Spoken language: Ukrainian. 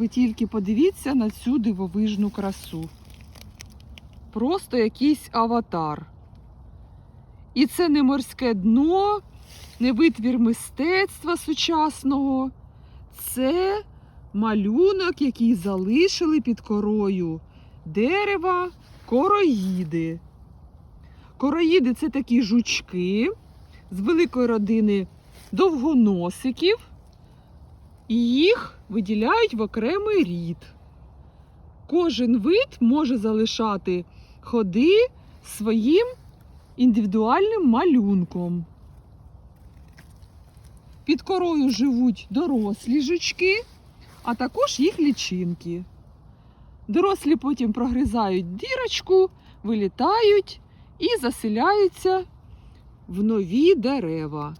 Ви тільки подивіться на цю дивовижну красу. Просто якийсь аватар. І це не морське дно, не витвір мистецтва сучасного. Це малюнок, який залишили під корою дерева короїди. Короїди це такі жучки з великої родини довгоносиків, і їх виділяють в окремий рід. Кожен вид може залишати ходи своїм індивідуальним малюнком. Під корою живуть дорослі жучки, а також їх лічинки. Дорослі потім прогризають дірочку, вилітають і заселяються в нові дерева.